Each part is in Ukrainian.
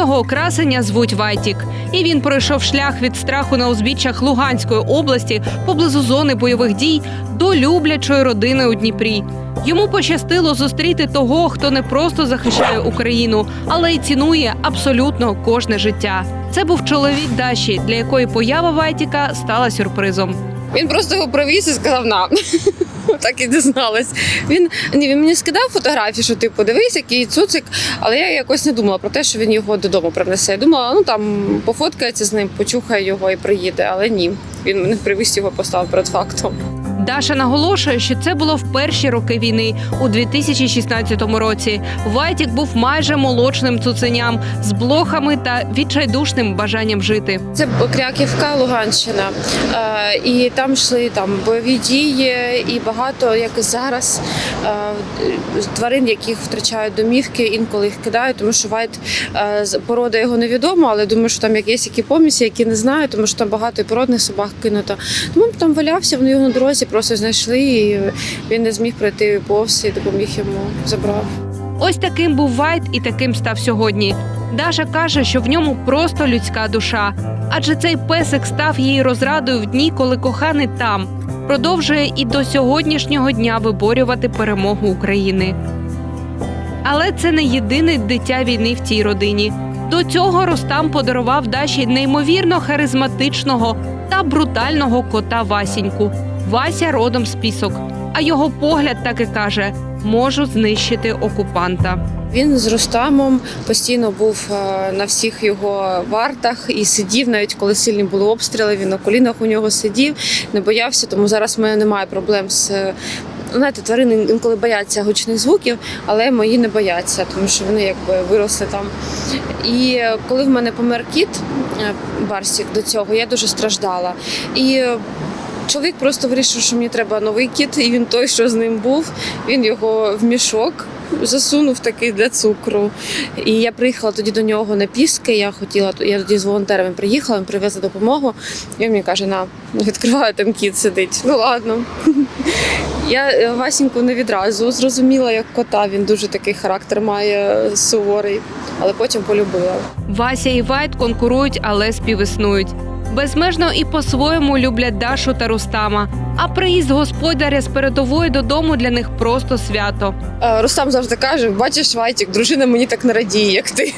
Цього красення звуть Вайтік, і він пройшов шлях від страху на узбіччях Луганської області поблизу зони бойових дій до люблячої родини у Дніпрі. Йому пощастило зустріти того, хто не просто захищає Україну, але й цінує абсолютно кожне життя. Це був чоловік Даші, для якої поява Вайтіка стала сюрпризом. Він просто його привіз і сказав на. Так і дізналась. Він ні, він мені скидав фотографії, що типу дивись, який цуцик, але я якось не думала про те, що він його додому принесе. Я думала, ну там пофоткається з ним, почухає його і приїде. Але ні, він мене привіз його, поставив перед фактом. Даша наголошує, що це було в перші роки війни у 2016 році. Вайтік був майже молочним цуценям з блохами та відчайдушним бажанням жити. Це Кряківка, Луганщина. Е, і там йшли там бойові дії, і багато, як і зараз, е, тварин, яких втрачають домівки, інколи їх кидають, тому що Вайт е, порода його невідома, але думаю, що там як які помісі, які не знаю, тому що там багато і породних собак кинуто. Тому там валявся, вони його на дорозі просто знайшли, і він не зміг пройти повз і допоміг йому забрав. Ось таким був Вайт і таким став сьогодні. Даша каже, що в ньому просто людська душа, адже цей песик став її розрадою в дні, коли коханий там. Продовжує і до сьогоднішнього дня виборювати перемогу України. Але це не єдине дитя війни в цій родині. До цього Ростам подарував Даші неймовірно харизматичного та брутального кота Васіньку. Вася родом з пісок. А його погляд так і каже: можу знищити окупанта. Він з Рустамом постійно був е, на всіх його вартах і сидів, навіть коли сильні були обстріли. Він на колінах у нього сидів, не боявся. Тому зараз в мене немає проблем з. е, ну, Знаєте, тварини інколи бояться гучних звуків, але мої не бояться, тому що вони якби виросли там. І коли в мене помер кіт е, Барсік до цього, я дуже страждала. І чоловік просто вирішив, що мені треба новий кіт, і він той, що з ним був, він його в мішок засунув такий для цукру. І я приїхала тоді до нього на піски. Я хотіла я тоді з волонтерами приїхала, він привезли допомогу. І він мені каже: на відкриваю, там кіт сидить. Ну ладно. Я е, Васіньку не відразу зрозуміла, як кота. Він дуже такий характер має суворий, але потім полюбила. Вася і Вайт конкурують, але співіснують. Безмежно і по-своєму люблять Дашу та Рустама. А приїзд господаря з передової додому для них просто свято. Е, Рустам завжди каже: бачиш, Вайтік, дружина мені так не радіє, як ти.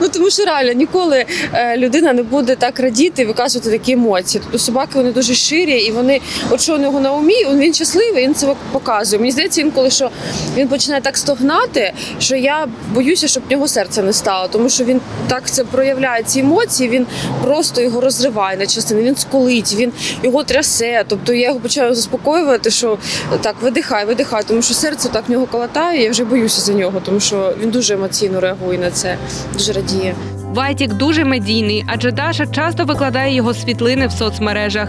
ну тому що реально ніколи е, людина не буде так радіти і виказувати такі емоції. Тобто собаки вони дуже щирі, і вони, от що у нього на умі, він щасливий, він це показує. Мені здається, інколи що він починає так стогнати, що я боюся, щоб в нього серце не стало, тому що він так це проявляє ці емоції. Він просто його розриває на частини. Він сколить, він його трясе. Тобто я його почаю заспокоювати, що так видихай, видихай, тому що серце так в нього колотає. Я вже боюся за нього, тому що він дуже емоційно реагує на це, дуже радіє. Вайтік дуже медійний, адже Даша часто викладає його світлини в соцмережах.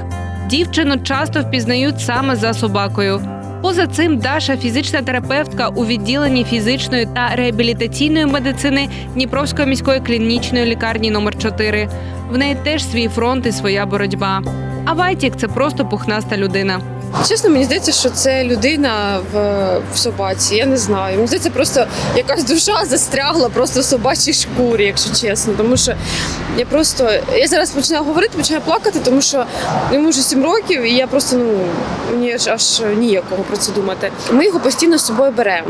Дівчину часто впізнають саме за собакою. Поза цим Даша фізична терапевтка у відділенні фізичної та реабілітаційної медицини Дніпровської міської клінічної лікарні номер 4 В неї теж свій фронт і своя боротьба. А Вайтік це просто пухнаста людина. Чесно, мені здається, що це людина в, в собаці. Я не знаю. Мені здається, просто якась душа застрягла просто в собачій шкурі, якщо чесно. Тому що я просто я зараз починаю говорити, починаю плакати, тому що йому вже 7 років, і я просто ну мені аж аж ніякого про це думати. Ми його постійно з собою беремо.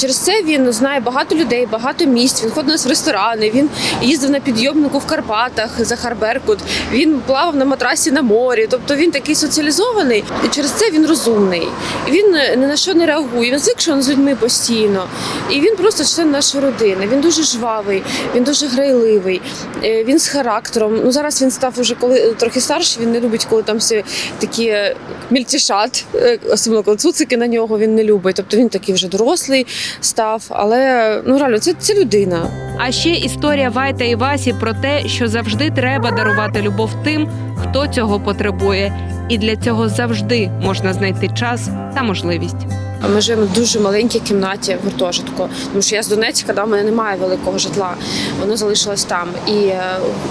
Через це він знає багато людей, багато місць. Він ходить у нас в ресторани. Він їздив на підйомнику в Карпатах за Харберкут. Він плавав на матрасі на морі. Тобто він такий соціалізований, і через це він розумний. Він ні на що не реагує. Він звик, що він з людьми постійно. І він просто член нашої родини. Він дуже жвавий, він дуже грайливий, е, він з характером. Ну зараз він став уже коли трохи старший. Він не любить, коли там всі такі е, мільтішат, е, особливо коли цуцики на нього він не любить. Тобто він такий вже дорослий став. Але ну реально, це, це людина. А ще історія Вайта і Васі про те, що завжди треба дарувати любов тим, хто цього потребує, і для цього завжди можна знайти час та можливість. Ми живемо в дуже маленькій кімнаті в гуртожитку, тому що я з Донецька, да, в мене немає великого житла. Воно залишилось там. І е,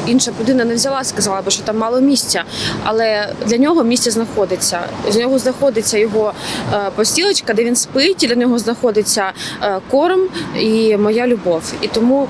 інша людина не взяла, сказала би, що там мало місця. Але для нього місце знаходиться. З нього знаходиться його е, постілочка, де він спить, і для нього знаходиться е, корм і моя любов. І тому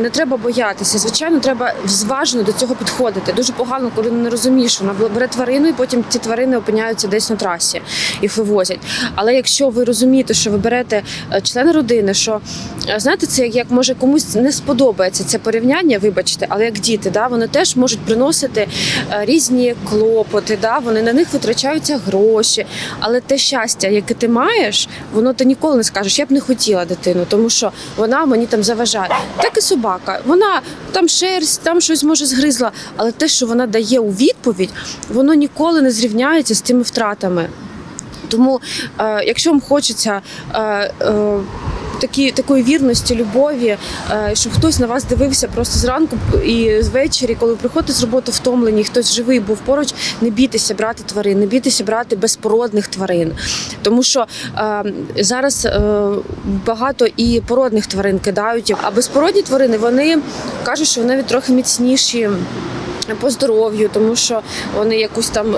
не треба боятися. Звичайно, треба зважено до цього підходити. Дуже погано, коли не розумієш, вона бере тварину, і потім ці тварини опиняються десь на трасі, їх вивозять. Але якщо ви розумієте, що ви берете е, члена родини, що е, знаєте, це як, може комусь не сподобається це порівняння, вибачте, але як діти, да, вони теж можуть приносити е, різні клопоти, да, вони на них витрачаються гроші. Але те щастя, яке ти маєш, воно ти ніколи не скажеш, я б не хотіла дитину, тому що вона мені там заважає. Так і собака. Вона там шерсть, там щось може згризла, але те, що вона дає у відповідь, воно ніколи не зрівняється з тими втратами. Тому, е, якщо вам хочеться е, е, такі, такої вірності, любові, е, щоб хтось на вас дивився просто зранку і ввечері, коли приходите з роботи втомлені, хтось живий був поруч, не бійтеся брати тварин, не бійтеся брати безпородних тварин. Тому що е, зараз е, багато і породних тварин кидають, а безпородні тварини вони кажуть, що вони трохи міцніші по здоров'ю, тому що вони якусь там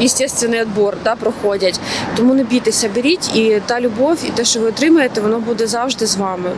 істественний естественний відбор да, проходять. Тому не бійтеся, беріть, і та любов, і те, що ви отримаєте, воно буде завжди з вами.